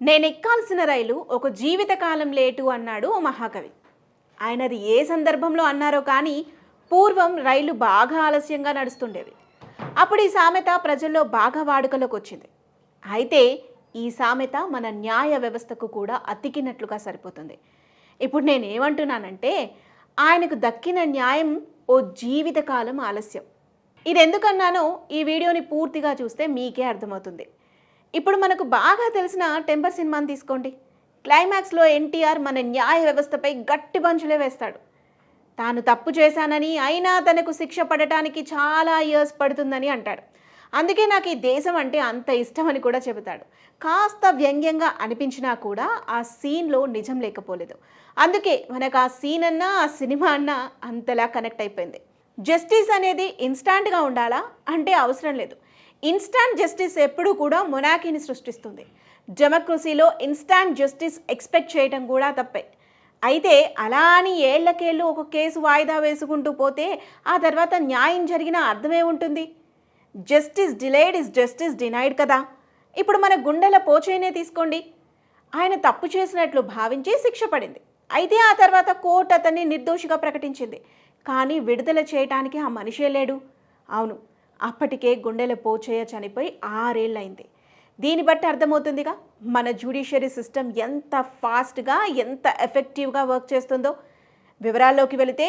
నేను ఎక్కాల్సిన రైలు ఒక జీవితకాలం లేటు అన్నాడు ఓ మహాకవి. ఆయనది ఏ సందర్భంలో అన్నారో కానీ పూర్వం రైలు బాగా ఆలస్యంగా నడుస్తుండేవి అప్పుడు ఈ సామెత ప్రజల్లో బాగా వాడుకలోకి వచ్చింది అయితే ఈ సామెత మన న్యాయ వ్యవస్థకు కూడా అతికినట్లుగా సరిపోతుంది. ఇప్పుడు నేను ఏమంటున్నానంటే ఆయనకు దక్కిన న్యాయం ఓ జీవితకాలం ఆలస్యం. ఇది ఎందుకన్నానో ఈ వీడియోని పూర్తిగా చూస్తే మీకే అర్థమవుతుంది. ఇప్పుడు మనకు బాగా తెలిసిన టెంపర్ సినిమాని తీసుకోండి. క్లైమాక్స్లో ఎన్టీఆర్ మన న్యాయ వ్యవస్థపై గట్టి పంచులే వేస్తాడు. తాను తప్పు చేశానని అయినా తనకు శిక్ష పడటానికి చాలా ఇయర్స్ పడుతుందని అంటాడు. అందుకే నాకు ఈ దేశం అంటే అంత ఇష్టమని కూడా చెబుతాడు. కాస్త వ్యంగ్యంగా అనిపించినా కూడా ఆ సీన్లో నిజం లేకపోలేదు. అందుకే మనకు ఆ సీన్ అన్నా ఆ సినిమా అన్నా అంతలా కనెక్ట్ అయిపోయింది. జస్టిస్ అనేది ఇన్స్టాంట్గా ఉండాలా? అంటే అవసరం లేదు. ఇన్స్టాంట్ జస్టిస్ ఎప్పుడూ కూడా మొనాకీని సృష్టిస్తుంది. డెమోక్రసీలో ఇన్స్టాంట్ జస్టిస్ ఎక్స్పెక్ట్ చేయడం కూడా తప్పే. అయితే అలా అని ఏళ్ళకేళ్ళు ఒక కేసు వాయిదా వేసుకుంటూ పోతే ఆ తర్వాత న్యాయం జరిగిన అర్థమే ఉంటుంది. Justice delayed is justice denied కదా. ఇప్పుడు మన గుండెల పోచైనే తీసుకోండి. ఆయన తప్పు చేసినట్లు భావించి శిక్ష పడింది. అయితే ఆ తర్వాత కోర్టు అతన్ని నిర్దోషిగా ప్రకటించింది. కానీ విడుదల చేయటానికి ఆ మనిషే లేడు. అవును అప్పటికే గుండెల పోచయ్య చనిపోయి ఆరేళ్ళైంది దీన్ని బట్టి అర్థమవుతుందిగా మన జ్యుడిషియరీ సిస్టమ్ ఎంత ఫాస్ట్గా ఎంత ఎఫెక్టివ్గా వర్క్ చేస్తుందో. వివరాల్లోకి వెళితే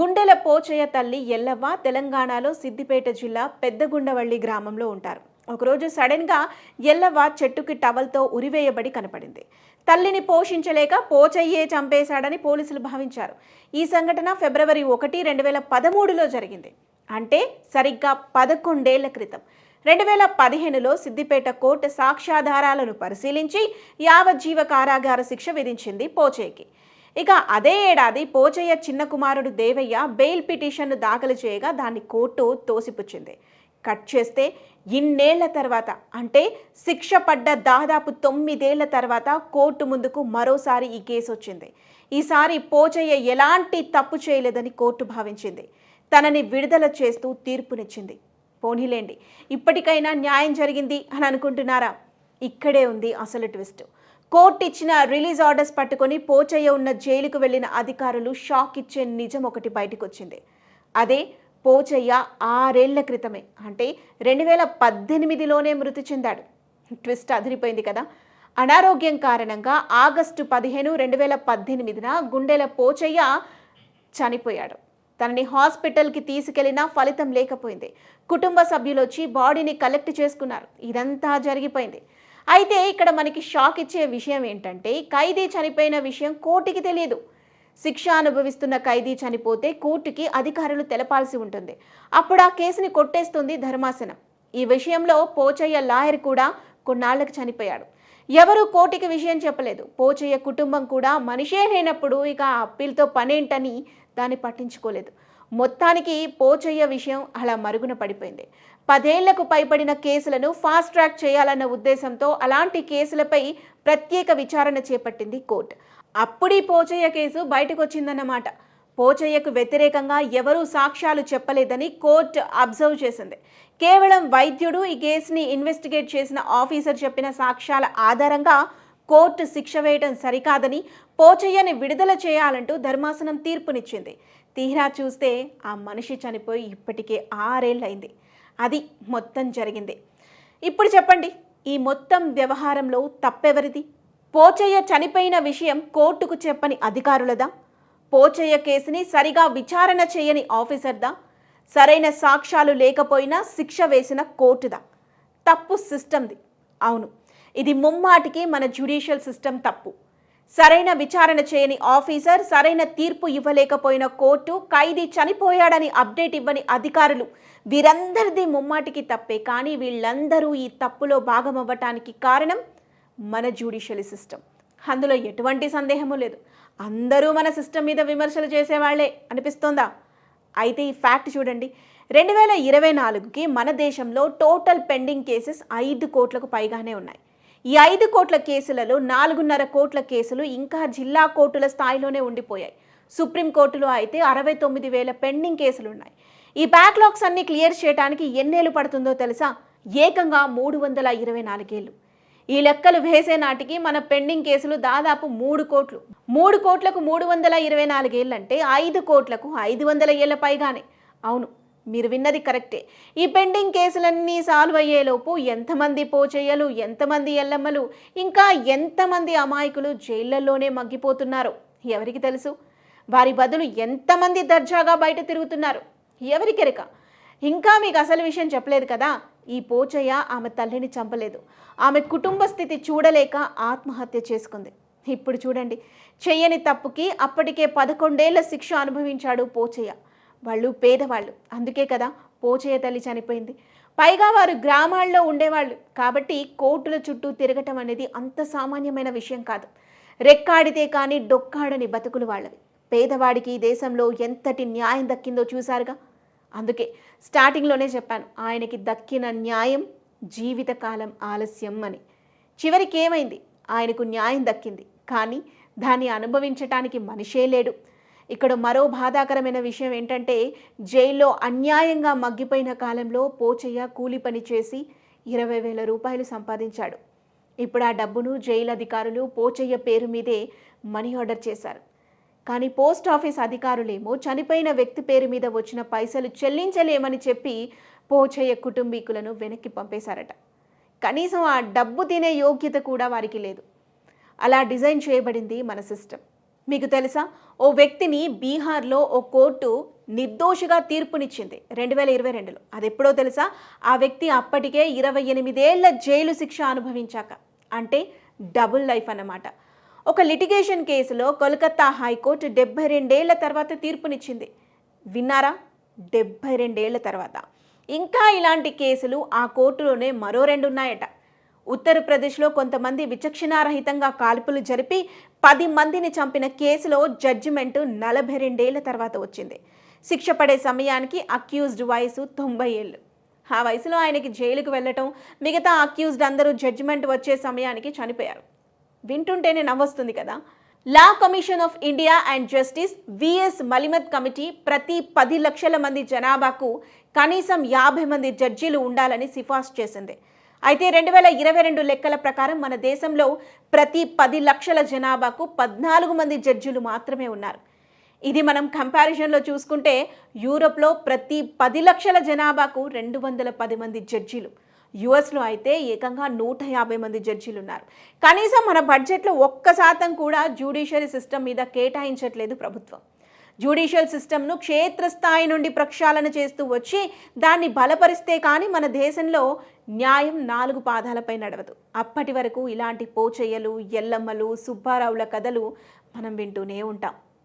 గుండెల పోచయ్య తల్లి ఎల్లవ్వ తెలంగాణలో సిద్దిపేట జిల్లా పెద్దగుండవల్లి గ్రామంలో ఉంటారు. ఒకరోజు సడన్గా ఎల్లవ్వ చెట్టుకి టవల్తో ఉరివేయబడి కనపడింది. తల్లిని పోషించలేక పోచయ్యే చంపేశాడని పోలీసులు భావించారు. ఈ సంఘటన ఫిబ్రవరి ఒకటి రెండు వేల పదమూడులో జరిగింది. అంటే సరిగ్గా పదకొండేళ్ళ క్రితం. రెండు వేల పదిహేనులో సిద్దిపేట కోర్టు సాక్ష్యాధారాలను పరిశీలించి యావజ్జీవ కారాగార శిక్ష విధించింది పోచయ్యకి ఇక అదే ఏడాది పోచయ్య చిన్న కుమారుడు దేవయ్య బెయిల్ పిటిషన్ను దాఖలు చేయగా దాన్ని కోర్టు తోసిపుచ్చింది. కట్ చేస్తే ఇన్నేళ్ళ తర్వాత అంటే శిక్ష పడ్డ దాదాపు తొమ్మిదేళ్ళ తర్వాత కోర్టు ముందుకు మరోసారి ఈ కేసు వచ్చింది ఈసారి పోచయ్య ఎలాంటి తప్పు చేయలేదని కోర్టు భావించింది. తనని విడుదల చేస్తూ తీర్పునిచ్చింది. పోనీలేండి ఇప్పటికైనా న్యాయం జరిగింది అని అనుకుంటున్నారా? ఇక్కడే ఉంది అసలు ట్విస్ట్. కోర్టు ఇచ్చిన రిలీజ్ ఆర్డర్స్ పట్టుకొని పోచయ్య ఉన్న జైలుకు వెళ్ళిన అధికారులు షాక్ ఇచ్చే నిజం ఒకటి బయటకు వచ్చింది అదే పోచయ్య ఆరేళ్ళ క్రితమే అంటే రెండు వేల పద్దెనిమిదిలోనే మృతి చెందాడు. ట్విస్ట్ అదిరిపోయింది కదా. అనారోగ్యం కారణంగా ఆగస్టు పదిహేను రెండు వేల పద్దెనిమిదిన గుండెల పోచయ్య చనిపోయాడు. తనని హాస్పిటల్కి తీసుకెళ్ళినా ఫలితం లేకపోయింది. కుటుంబ సభ్యులు వచ్చి బాడీని కలెక్ట్ చేసుకున్నారు. ఇదంతా జరిగిపోయింది. అయితే ఇక్కడ మనకి షాక్ ఇచ్చే విషయం ఏంటంటే ఖైదీ చనిపోయిన విషయం కోర్టుకి తెలియదు. శిక్ష అనుభవిస్తున్న ఖైదీ చనిపోతే కోర్టుకి అధికారులు తెలపాల్సి ఉంటుంది. అప్పుడు ఆ కేసుని కొట్టేస్తుంది ధర్మాసనం. ఈ విషయంలో పోచయ్య లాయర్ కూడా కొన్నాళ్ళకు చనిపోయాడు. ఎవరు కోటికి విషయం చెప్పలేదు. పోచయ్య కుటుంబం కూడా మనిషే లేనప్పుడు ఇక అప్పీల్తో పనేంటని దాన్ని పట్టించుకోలేదు. మొత్తానికి పోచయ్య విషయం అలా మరుగున పడిపోయింది. పదేళ్ళకు పైబడిన కేసులను ఫాస్ట్ ట్రాక్ చేయాలన్న ఉద్దేశంతో అలాంటి కేసులపై ప్రత్యేక విచారణ చేపట్టింది కోర్టు. అప్పుడీ పోచయ్య కేసు బయటకు వచ్చిందన్నమాట పోచయ్యకు వ్యతిరేకంగా ఎవరూ సాక్ష్యాలు చెప్పలేదని కోర్టు అబ్జర్వ్ చేసింది. కేవలం వైద్యుడు ఈ కేసుని ఇన్వెస్టిగేట్ చేసిన ఆఫీసర్ చెప్పిన సాక్ష్యాల ఆధారంగా కోర్టు శిక్ష వేయడం సరికాదని పోచయ్యని విడుదల చేయాలంటూ ధర్మాసనం తీర్పునిచ్చింది. తీరా చూస్తే ఆ మనిషి చనిపోయి ఇప్పటికే ఆరేళ్ళైంది అది మొత్తం జరిగింది. ఇప్పుడు చెప్పండి ఈ మొత్తం వ్యవహారంలో తప్పెవరిది? పోచయ్య చనిపోయిన విషయం కోర్టుకు చెప్పని అధికారులదా? పోచయ్య కేసుని సరిగా విచారణ చేయని ఆఫీసర్దా? సరైన సాక్ష్యాలు లేకపోయినా శిక్ష వేసిన కోర్టుదా? తప్పు సిస్టమ్ది అవును ఇది ముమ్మాటికి మన జ్యుడిషియల్ సిస్టమ్ తప్పు. సరైన విచారణ చేయని ఆఫీసర్ సరైన తీర్పు ఇవ్వలేకపోయిన కోర్టు ఖైదీ చనిపోయాడని అప్డేట్ ఇవ్వని అధికారులు వీరందరిది ముమ్మాటికి తప్పే కానీ వీళ్ళందరూ ఈ తప్పులో భాగమవ్వటానికి కారణం మన జ్యుడిషియల్ సిస్టమ్ అందులో ఎటువంటి సందేహము లేదు. అందరూ మన సిస్టమ్ మీద విమర్శలు చేసేవాళ్ళే అనిపిస్తోందా? అయితే ఈ ఫ్యాక్ట్ చూడండి. రెండు వేల ఇరవై నాలుగుకి మన దేశంలో టోటల్ పెండింగ్ కేసెస్ ఐదు కోట్లకు పైగానే ఉన్నాయి. ఈ ఐదు కోట్ల కేసులలో నాలుగున్నర కోట్ల కేసులు ఇంకా జిల్లా కోర్టుల స్థాయిలోనే ఉండిపోయాయి. సుప్రీంకోర్టులో అయితే అరవై తొమ్మిది వేల పెండింగ్ కేసులు ఉన్నాయి ఈ బ్యాక్లాగ్స్ అన్ని క్లియర్ చేయడానికి ఎన్నేళ్ళు పడుతుందో తెలుసా? ఏకంగా మూడు వందల ఇరవై నాలుగేళ్ళు ఈ లెక్కలు వేసే నాటికి మన పెండింగ్ కేసులు దాదాపు మూడు కోట్లు. మూడు కోట్లకు మూడు వందల ఇరవై నాలుగేళ్ళంటే ఐదు కోట్లకు ఐదు వందల ఏళ్ళ పైగానే. అవును మీరు విన్నది కరెక్టే. ఈ పెండింగ్ కేసులన్నీ సాల్వ్ అయ్యేలోపు ఎంతమంది పోచేయలు ఎంతమంది ఎల్లమ్మలు ఇంకా ఎంతమంది అమాయకులు జైళ్ళలోనే మగ్గిపోతున్నారో? ఎవరికి తెలుసు? వారి బదులు ఎంతమంది దర్జాగా బయట తిరుగుతున్నారు? ఎవరికెరక ఇంకా మీకు అసలు విషయం చెప్పలేదు కదా? ఈ పోచయ్య ఆమె తల్లిని చంపలేదు. ఆమె కుటుంబ స్థితి చూడలేక ఆత్మహత్య చేసుకుంది. ఇప్పుడు చూడండి చెయ్యని తప్పుకి అప్పటికే పదకొండేళ్ళ శిక్ష అనుభవించాడు పోచయ్య. వాళ్ళు పేదవాళ్ళు. అందుకే కదా పోచయ్య తల్లి చనిపోయింది. పైగా వారు గ్రామాల్లో ఉండేవాళ్ళు. కాబట్టి కోర్టుల చుట్టూ తిరగటం అనేది అంత సామాన్యమైన విషయం కాదు. రెక్కాడితే కానీ డొక్కాడని బతుకులు వాళ్ళవి. పేదవాడికి ఈ దేశంలో ఎంతటి న్యాయం దక్కిందో చూశారుగా? అందుకే స్టార్టింగ్లోనే చెప్పాను ఆయనకి దక్కిన న్యాయం జీవితకాలం ఆలస్యం అని. చివరికి ఏమైంది? ఆయనకు న్యాయం దక్కింది. కానీ దాన్ని అనుభవించటానికి మనిషే లేడు. ఇక్కడ మరో బాధాకరమైన విషయం ఏంటంటే జైల్లో అన్యాయంగా మగ్గిపోయిన కాలంలో పోచయ్య కూలి పని చేసి ఇరవై వేల రూపాయలు సంపాదించాడు. ఇప్పుడు ఆ డబ్బును జైలు అధికారులు పోచయ్య పేరు మీదే మనీ ఆర్డర్ చేశారు. కానీ పోస్ట్ ఆఫీస్ అధికారులేమో చనిపోయిన వ్యక్తి పేరు మీద వచ్చిన పైసలు చెల్లించలేమని చెప్పి పోచయ్య కుటుంబీకులను వెనక్కి పంపేశారట. కనీసం ఆ డబ్బు తినే యోగ్యత కూడా వారికి లేదు. అలా డిజైన్ చేయబడింది మన సిస్టమ్. మీకు తెలుసా? ఓ వ్యక్తిని బీహార్లో ఓ కోర్టు నిర్దోషిగా తీర్పునిచ్చింది రెండు వేల ఇరవై రెండులో. అది ఎప్పుడో తెలుసా? ఆ వ్యక్తి అప్పటికే ఇరవై ఎనిమిదేళ్ళ జైలు శిక్ష అనుభవించాక. అంటే డబుల్ లైఫ్ అన్నమాట. ఒక లిటిగేషన్ కేసులో కోల్కతా హైకోర్టు డెబ్బై రెండేళ్ళ తర్వాత తీర్పునిచ్చింది. విన్నారా? డెబ్బై రెండేళ్ళ తర్వాత. ఇంకా ఇలాంటి కేసులు ఆ కోర్టులోనే మరో రెండు ఉన్నాయట ఉత్తరప్రదేశ్లో కొంతమంది విచక్షణారహితంగా కాల్పులు జరిపి పది మందిని చంపిన కేసులో జడ్జిమెంట్ నలభై రెండేళ్ళ తర్వాత వచ్చింది. శిక్ష పడే సమయానికి అక్యూజ్డ్ వయసు తొంభై ఏళ్ళు. ఆ వయసులో ఆయనకి జైలుకు వెళ్ళటం మిగతా అక్యూజ్డ్ అందరూ జడ్జిమెంట్ వచ్చే సమయానికి చనిపోయారు. వింటుంటేనే నవ్వొస్తుంది కదా. Law commission of India and justice V S Malimath committee ప్రతి పది లక్షల మంది జనాభాకు కనీసం యాభై మంది జడ్జీలు ఉండాలని సిఫార్సు చేసింది. అయితే రెండు వేల ఇరవై రెండు లెక్కల ప్రకారం మన దేశంలో ప్రతి పది లక్షల జనాభాకు పద్నాలుగు మంది జడ్జీలు మాత్రమే ఉన్నారు. ఇది మనం కంపారిజన్లో చూసుకుంటే యూరోప్లో ప్రతి పది లక్షల జనాభాకు రెండు వందల పది మంది జడ్జీలు. యుఎస్లో అయితే ఏకంగా నూట యాభై మంది జడ్జీలు ఉన్నారు కనీసం మన బడ్జెట్లో ఒక్క శాతం కూడా జ్యుడిషియరీ సిస్టమ్ మీద కేటాయించట్లేదు ప్రభుత్వం. జ్యుడిషియల్ సిస్టమ్ను క్షేత్రస్థాయి నుండి ప్రక్షాళన చేస్తూ వచ్చి దాన్ని బలపరిస్తే కానీ మన దేశంలో న్యాయం నాలుగు పాదాలపై నడవదు. అప్పటి వరకు ఇలాంటి పోచయ్యలు ఎల్లమ్మలు సుబ్బారావుల కథలు మనం వింటూనే ఉంటాం.